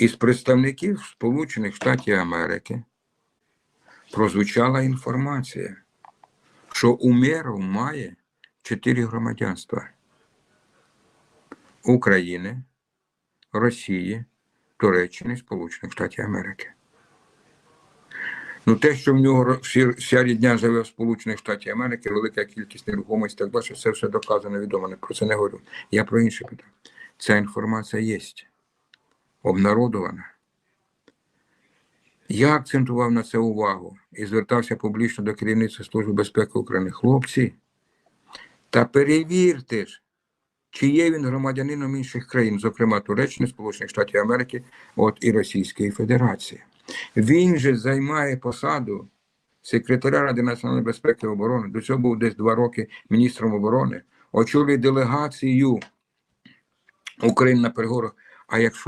із представників Сполучених Штатів Америки прозвучала інформація, що Умєров має чотири громадянства України, Росії, Туреччини, Сполучених Штатів Америки. Ну, те, що в нього вся рідня живе в Сполучених Штатах Америки, велика кількість нерухомості, так далі, це все доказано, відомо, не про це не говорю. Я про інше питаю. Ця інформація є, обнародована. Я акцентував на це увагу і звертався публічно до керівництва Служби безпеки України. Хлопці, та перевірте ж, чи є він громадянином інших країн, зокрема Туреччини, Сполучених Штатів Америки, от і Російської Федерації. Він же займає посаду секретаря Ради національної безпеки і оборони. До цього був десь два роки міністром оборони, очолює делегацію України на переговорах. А якщо